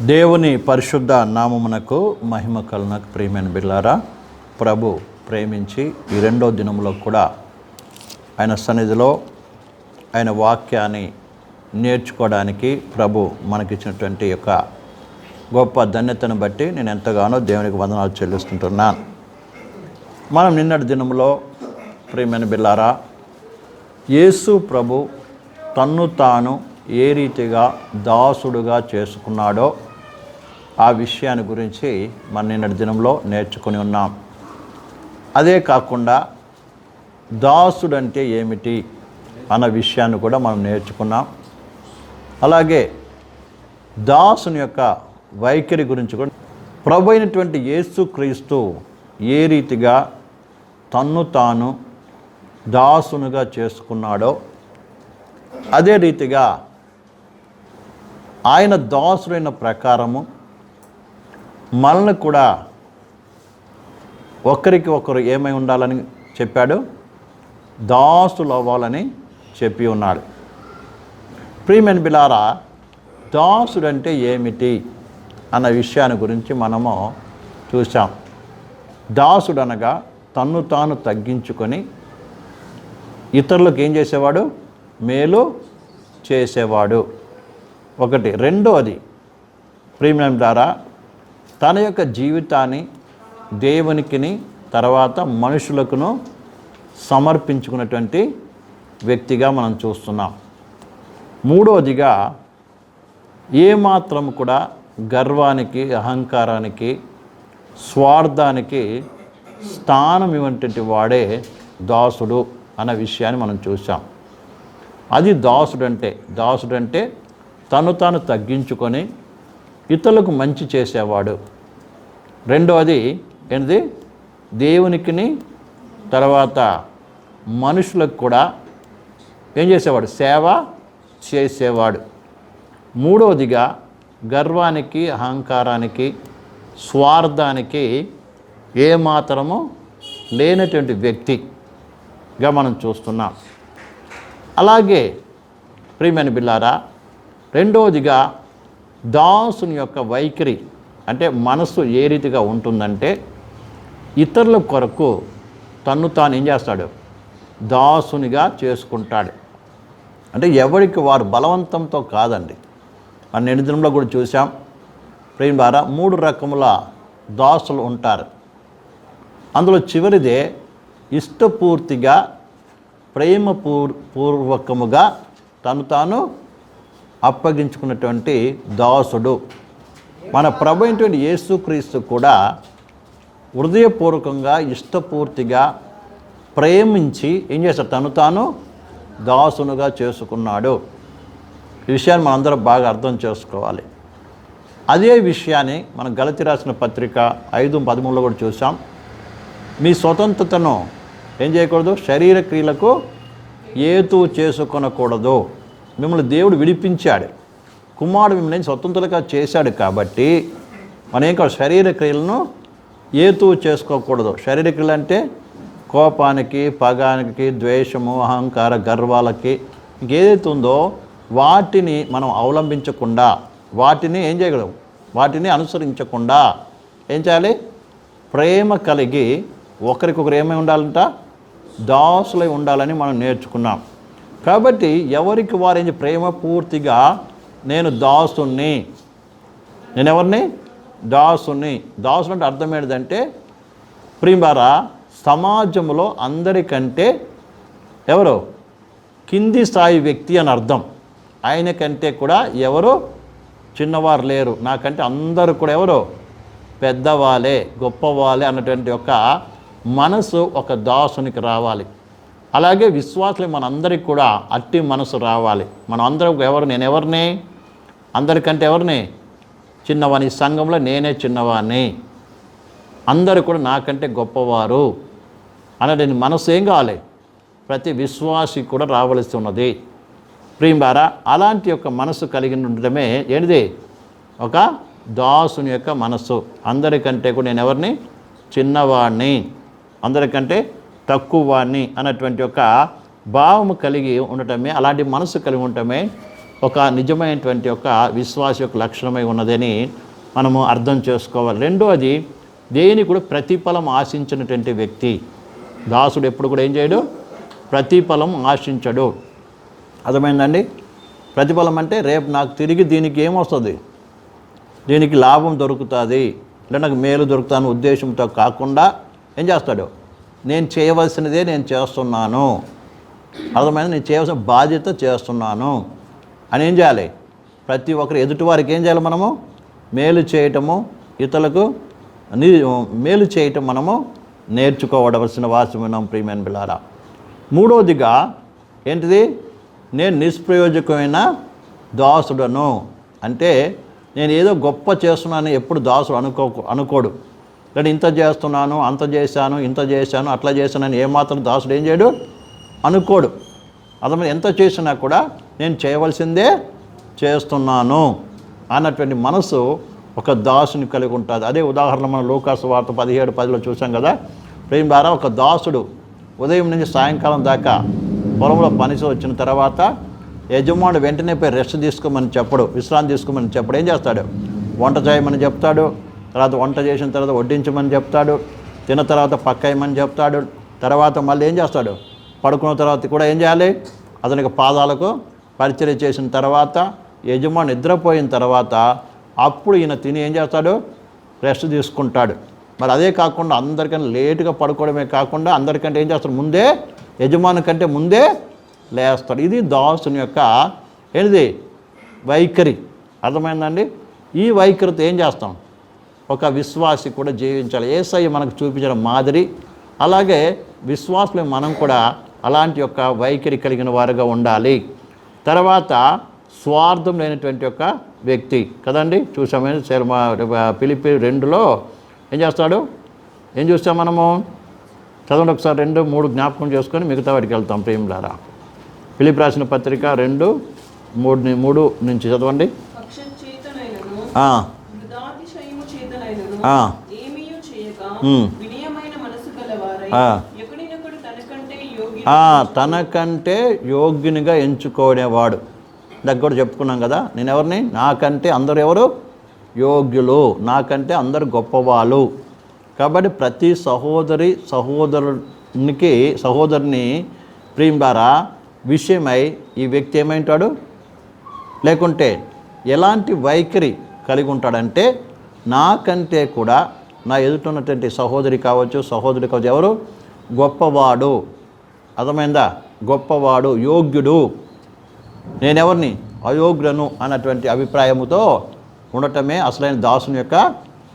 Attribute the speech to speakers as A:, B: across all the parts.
A: దేవుని పరిశుద్ధ నామమునకు మహిమ కలునకు ప్రియమైన బిళ్ళారా ప్రభు ప్రేమించి ఈ రెండో దినంలో కూడా ఆయన సన్నిధిలో ఆయన వాక్యాన్ని నేర్చుకోవడానికి ప్రభు మనకిచ్చినటువంటి యొక్క గొప్ప ధన్యతను బట్టి నేను ఎంతగానో దేవునికి వందనాలు చెల్లిస్తుంటున్నాను మనం నిన్నటి దినంలో ప్రియమైన బిళ్ళారా యేసు ప్రభు తన్ను తాను ఏ రీతిగా దాసుడుగా చేసుకున్నాడో ఆ విషయాన్ని గురించి మన నిన్నటి దినంలో నేర్చుకొని ఉన్నాం. అదే కాకుండా దాసుడు అంటే ఏమిటి అన్న విషయాన్ని కూడా మనం నేర్చుకున్నాం. అలాగే దాసుని యొక్క వైఖరి గురించి కూడా ప్రభు అయినటువంటి యేసుక్రీస్తు ఏ రీతిగా తన్ను తాను దాసునుగా చేసుకున్నాడో అదే రీతిగా ఆయన దాసుడైన ప్రకారము మనల్ని కూడా ఒకరికి ఒకరు ఏమై ఉండాలని చెప్పాడు? దాసులు అవ్వాలని చెప్పి ఉన్నాడు. ప్రీమియన్ బిలారా దాసుడు అంటే ఏమిటి అన్న విషయాన్ని గురించి మనము చూసాం దాసుడు అనగా తన్ను తాను తగ్గించుకొని ఇతరులకు ఏం చేసేవాడు? మేలు చేసేవాడు. ఒకటి. రెండోది ప్రీమియం ద్వారా తన యొక్క జీవితాన్ని దేవునికిని తర్వాత మనుషులకును సమర్పించుకున్నటువంటి వ్యక్తిగా మనం చూస్తున్నాం. మూడవదిగా ఏమాత్రం కూడా గర్వానికి అహంకారానికి స్వార్థానికి స్థానం ఇవంటి వాడే దాసుడు అన్న విషయాన్ని మనం చూసాం అది దాసుడు అంటే దాసుడు అంటే తను తాను తగ్గించుకొని ఇతరులకు మంచి చేసేవాడు. రెండవది ఏంటిది? దేవునికిని తర్వాత మనుషులకు కూడా ఏం చేసేవాడు? సేవ చేసేవాడు. మూడవదిగా గర్వానికి అహంకారానికి స్వార్థానికి ఏమాత్రము లేనటువంటి వ్యక్తిగా మనం చూస్తున్నాం. అలాగే ప్రియమైన బిల్లారా రెండవదిగా దాసుని యొక్క వైఖరి అంటే మనస్సు ఏ రీతిగా ఉంటుందంటే ఇతరుల కొరకు తన్ను తాను ఏం చేస్తాడు? దాసునిగా చేసుకుంటాడు. అంటే ఎవరికి వారు బలవంతంతో కాదండి. మన నిడిదినంలో కూడా చూసాం ప్రేమ ద్వారా మూడు రకముల దాసులు ఉంటారు. అందులో చివరిదే ఇష్టపూర్తిగా ప్రేమ పూర్ పూర్వకముగా తను తాను అప్పగించుకున్నటువంటి దాసుడు. మన ప్రభు అయినటువంటి యేసుక్రీస్తు కూడా హృదయపూర్వకంగా ఇష్టపూర్తిగా ప్రేమించి ఏం చేస్తాడు తను తాను దాసునుగా చేసుకున్నాడు. ఈ విషయాన్ని మనందరం బాగా అర్థం చేసుకోవాలి. అదే విషయాన్ని మనం గలతి రాసిన పత్రిక ఐదు పదమూడులో కూడా చూసాం మీ స్వతంత్రతను ఏం చేయకూడదు? శరీర క్రియలకు ఏతు చేసుకొనకూడదు. మిమ్మల్ని దేవుడు విడిపించాడు. కుమారుడు మిమ్మల్ని స్వతంత్రులుగా చేశాడు కాబట్టి మనం ఏం కాదు శరీర క్రియలను ఏతూ చేసుకోకూడదు. శరీర క్రియలు అంటే కోపానికి పగానికి ద్వేషము అహంకార గర్వాలకి ఇంకేదైతే ఉందో వాటిని మనం అవలంబించకుండా వాటిని ఏం చేయగలం? వాటిని అనుసరించకుండా ఏం చేయాలి? ప్రేమ కలిగి ఒకరికొకరు ఏమై ఉండాలంట? దాసులై ఉండాలని మనం నేర్చుకున్నాం. కాబట్టి ఎవరికి వారి ప్రేమ పూర్తిగా నేను దాసుని నేను ఎవరిని? దాసుని దాసుని అంటే అర్థం ఏంటంటే ప్రియులారా సమాజంలో అందరికంటే ఎవరు? కింది స్థాయి వ్యక్తి అని అర్థం. ఆయన కంటే కూడా ఎవరు? చిన్నవారు లేరు. నాకంటే అందరూ కూడా ఎవరు? పెద్దవాళ్ళే గొప్పవాళ్ళే అన్నటువంటి ఒక మనసు ఒక దాసునికి రావాలి. అలాగే విశ్వాసులు మనందరికి కూడా అట్టి మనసు రావాలి. మనం అందరం ఎవరు నేను ఎవరిని? అందరికంటే ఎవరిని? చిన్నవాని సంఘంలో నేనే చిన్నవాణ్ణి. అందరు కూడా నాకంటే గొప్పవారు అనేది మనసు ఏం కావాలి ప్రతి విశ్వాసి కూడా రావలసి ఉన్నది. ప్రియంబారా అలాంటి యొక్క మనసు కలిగి ఉండడమే ఏంటిది? ఒక దాసుని యొక్క మనస్సు అందరికంటే కూడా నేను ఎవరిని? చిన్నవాడిని అందరికంటే తక్కువ వాడిని అన్నటువంటి ఒక భావము కలిగి ఉండటమే అలాంటి మనసు కలిగి ఉండటమే ఒక నిజమైనటువంటి ఒక విశ్వాస యొక్క లక్షణమై ఉన్నదని మనము అర్థం చేసుకోవాలి. రెండోది దేని కూడా ప్రతిఫలం ఆశించినటువంటి వ్యక్తి. దాసుడు ఎప్పుడు కూడా ఏం చేయడు? ప్రతిఫలం ఆశించడు. అర్థమైందండి? ప్రతిఫలం అంటే రేపు నాకు తిరిగి దీనికి ఏమొస్తుంది దీనికి లాభం దొరుకుతుంది. లేదా నాకు మేలు దొరుకుతాను ఉద్దేశంతో కాకుండా ఏం చేస్తాడు? నేను చేయవలసినదే నేను చేస్తున్నాను. అర్థమైంది? నేను చేయవలసిన బాధ్యత చేస్తున్నాను. అని ఏం చేయాలి? ప్రతి ఒక్కరు ఎదుటివారికి ఏం చేయాలి మనము? మేలు చేయటము ఇతరులకు మేలు చేయటం మనము నేర్చుకోవడవలసిన వాసమైనాం ప్రియమైన బిల్లారా మూడవదిగా ఏంటిది? నేను నిష్ప్రయోజకమైన దాసుడను. అంటే నేను ఏదో గొప్ప చేస్తున్నాను ఎప్పుడు దాసుడు అనుకో అనుకోడు. నేను ఇంత చేస్తున్నాను అంత చేశాను ఇంత చేశాను అట్లా చేశానని ఏమాత్రం దాసుడు ఏం చేయడు? అనుకోడు. అతను ఎంత చేసినా కూడా నేను చేయవలసిందే చేస్తున్నాను అన్నటువంటి మనసు ఒక దాసుని కలిగి ఉంటుంది. అదే ఉదాహరణ మనం లోకాసు వార్త పదిహేడు పదిలో చూసాం కదా? ప్రేమ ద్వారా ఒక దాసుడు ఉదయం నుంచి సాయంకాలం దాకా పొలంలో పనిసి వచ్చిన తర్వాత యజమానుడు వెంటనే పోయి రెస్ట్ తీసుకోమని చెప్పడు విశ్రాంతి తీసుకోమని చెప్పడు. ఏం చేస్తాడు? వంట చేయమని చెప్తాడు. తర్వాత వంట చేసిన తర్వాత వడ్డించమని చెప్తాడు తిన్న తర్వాత పక్కేయమని చెప్తాడు తర్వాత మళ్ళీ ఏం చేస్తాడు? పడుకున్న తర్వాత కూడా ఏం చేయాలి? అతనికి పాదాలకు పరిచయం చేసిన తర్వాత యజమాని నిద్రపోయిన తర్వాత అప్పుడు ఈయన తిని ఏం చేస్తాడు? రెస్ట్ తీసుకుంటాడు. మరి అదే కాకుండా అందరికంటే లేటుగా పడుకోవడమే కాకుండా అందరికంటే ఏం చేస్తాడు? ముందే యజమాని కంటే ముందే లేస్తాడు. ఇది దాసుని యొక్క ఏంటిది? వైఖరి. అర్థమైందండి? ఈ వైఖరితో ఏం చేస్తాం? ఒక విశ్వాసి కూడా జీవించాలి. ఏసయ్య మనకు చూపించిన మాదిరి. అలాగే విశ్వాసులు మనం కూడా అలాంటి యొక్క వైఖరి కలిగిన వారుగా ఉండాలి. తర్వాత స్వార్థం లేనటువంటి ఒక వ్యక్తి. కదండి? చూసామే శర్మ పిలిపి రెండులో? ఏం చేస్తాడు? ఏం చూస్తాం మనము? చదవండి ఒకసారి రెండు మూడు జ్ఞాపకం చేసుకొని మిగతా వాటికి వెళ్తాం ప్రేమిలారా పిలిపి రాసిన పత్రిక రెండు మూడు మూడు నుంచి చదవండి.
B: తనకంటే
A: యోగ్యునిగా ఎంచుకోనేవాడు. దగ్గర చెప్పుకున్నాం కదా నేను ఎవరిని నాకంటే అందరు ఎవరు? యోగ్యులు. నాకంటే అందరు గొప్పవాళ్ళు. కాబట్టి ప్రతి సహోదరి సహోదరునికి సహోదరుని ప్రియంబారా విషయమై ఈ వ్యక్తి ఏమైంటాడు? లేకుంటే ఎలాంటి వైఖరి కలిగి ఉంటాడంటే నాకంటే కూడా నా ఎదుటిన్నటువంటి సహోదరి కావచ్చు సహోదరి కావచ్చు ఎవరు? గొప్పవాడు. అర్థమైందా? గొప్పవాడు యోగ్యుడు. నేనెవరిని? అయోగ్యులను అన్నటువంటి అభిప్రాయముతో ఉండటమే అసలైన దాసుని యొక్క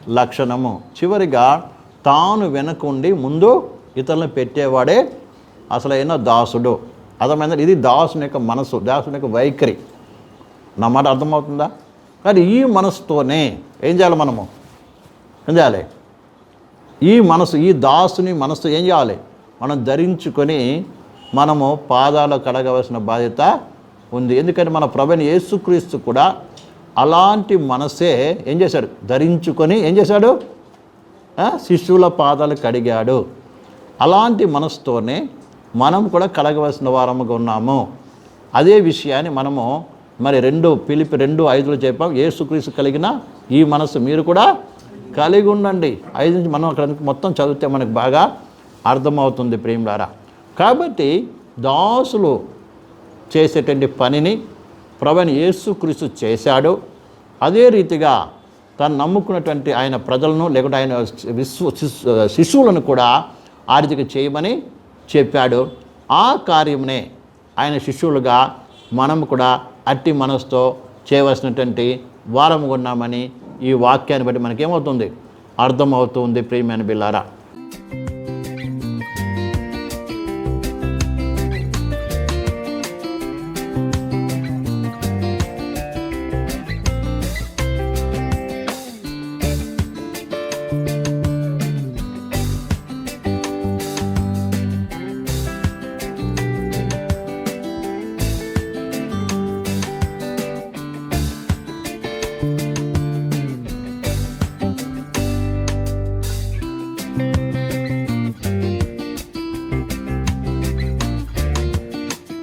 A: లక్షణము. చివరిగా తాను వెనకుండి ముందు ఇతరులను పెట్టేవాడే అసలైన దాసుడు. అర్థమైందా? ఇది దాసుని యొక్క మనసు దాసుని యొక్క వైఖరి. నా మాట అర్థమవుతుందా? కానీ ఈ మనసుతోనే ఏం చేయాలి మనము? ఏం చేయాలి? ఈ మనసు ఈ దాసుని మనసు ఏం చేయాలి? మనం ధరించుకొని మనము పాదాలు కడగవలసిన బాధ్యత ఉంది. ఎందుకంటే మన ప్రభుని యేసుక్రీస్తు కూడా అలాంటి మనసే ఏం చేశాడు? ధరించుకొని ఏం చేశాడు? శిష్యుల పాదాలు కడిగాడు. అలాంటి మనసుతోనే మనం కూడా కడగవలసిన వారముగా ఉన్నాము. అదే విషయాన్ని మనము మరి రెండు పిలిపి రెండు ఐదులో చెప్పాం. ఏసుక్రీస్తు కలిగిన ఈ మనసు మీరు కూడా కలిగి ఉండండి. ఐదు నుంచి మనం అక్కడ మొత్తం చదివితే మనకు బాగా అర్థమవుతుంది ప్రేమలారా. కాబట్టి దాసులు చేసేటువంటి పనిని ప్రవణ యేసుక్రీస్తు చేశాడు. అదే రీతిగా తను నమ్ముకున్నటువంటి ఆయన ప్రజలను లేకుంటే ఆయన విశ్వ శిశు- శిశువులను కూడా ఆ రీతిగా చేయమని చెప్పాడు. ఆ కార్యమునే ఆయన శిష్యులుగా మనం కూడా అట్టి మనసుతో చేయవలసినటువంటి వారము ఉన్నామని ఈ వాక్యాన్ని బట్టి మనకేమవుతుంది? అర్థమవుతుంది ప్రియమైన బిల్లారా